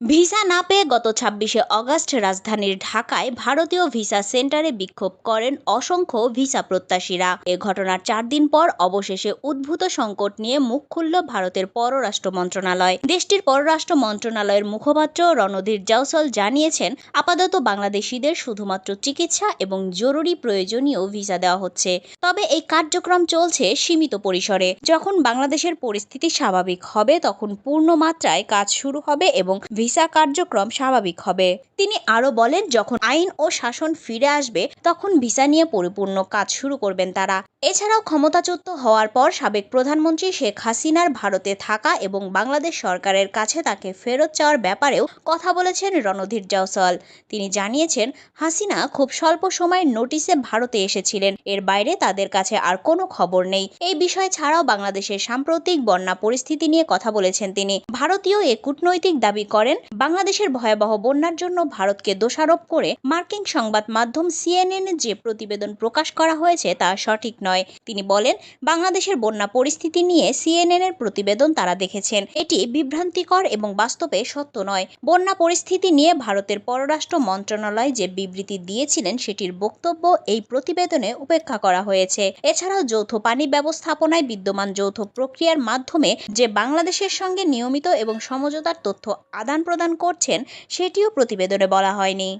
Visa না পেয়ে গত ছাব্বিশে অগস্ট রাজধানীর ঢাকায় ভারতীয় ভিসা সেন্টারে বিক্ষোভ করেন অসংখ্য ভিসা প্রত্যাশীরা। এ ঘটনার চার দিন পর অবশেষে উদ্ভূত সংকট নিয়ে মুখ খুলল ভারতের পররাষ্ট্র মন্ত্রণালয়। দেশটির পররাষ্ট্র মন্ত্রণালয়ের মুখপাত্র রণধীর জাওসল জানিয়েছেন, আপাতত বাংলাদেশিদের শুধুমাত্র চিকিৎসা এবং জরুরি প্রয়োজনীয় ভিসা দেওয়া হচ্ছে। তবে এই কার্যক্রম চলছে সীমিত পরিসরে। যখন বাংলাদেশের পরিস্থিতি স্বাভাবিক হবে, তখন পূর্ণ মাত্রায় কাজ শুরু হবে এবং ভিসা কার্যক্রম স্বাভাবিক হবে। তিনি আরও বলেন, যখন আইন ও শাসন ফিরে আসবে, তখন ভিসা নিয়ে পরিপূর্ণ কাজ শুরু করবেন তারা। এছাড়াও ক্ষমতাচ্যুত হওয়ার পর সাবেক প্রধানমন্ত্রী শেখ হাসিনার ভারতে থাকা এবং বাংলাদেশ সরকারের কাছে তাকে ফেরত চাওয়ার ব্যাপারেও কথা বলেছেন রণধীর জাওসল তিনি জানিয়েছেন, হাসিনা খুব স্বল্প সময়ের নোটিশে ভারতে এসেছিলেন। এর বাইরে তাদের কাছে আর কোনো খবর নেই। এই বিষয় ছাড়াও বাংলাদেশের সাম্প্রতিক বন্যা পরিস্থিতি নিয়ে কথা বলেছেন তিনি। ভারতীয় এ কূটনৈতিক দাবি করেন বাংলাদেশের ভয়াবহ বন্যার জন্য ভারতকে দোষারোপ করে মার্কিন সংবাদ মাধ্যম সিএনএন যে প্রতিবেদন প্রকাশ করা হয়েছে তা সঠিক নয়। তিনি বলেন, বাংলাদেশের বন্যা পরিস্থিতি নিয়ে সিএনএন এর প্রতিবেদন তারা দেখেছেন। এটি বিভ্রান্তিকর এবং বাস্তবে সত্য নয়। বন্যা পরিস্থিতি নিয়ে ভারতের পররাষ্ট্র মন্ত্রণালয় যে বিবৃতি দিয়েছিলেন, সেটির বক্তব্য এই প্রতিবেদনে উপেক্ষা করা হয়েছে। এছাড়াও যৌথ পানি ব্যবস্থাপনায় বিদ্যমান যৌথ প্রক্রিয়ার মাধ্যমে যে বাংলাদেশের সঙ্গে নিয়মিত এবং সমঝোতার তথ্য আদান প্রদান করছেন সেটিও প্রতিবেদনে বলা হয়নি।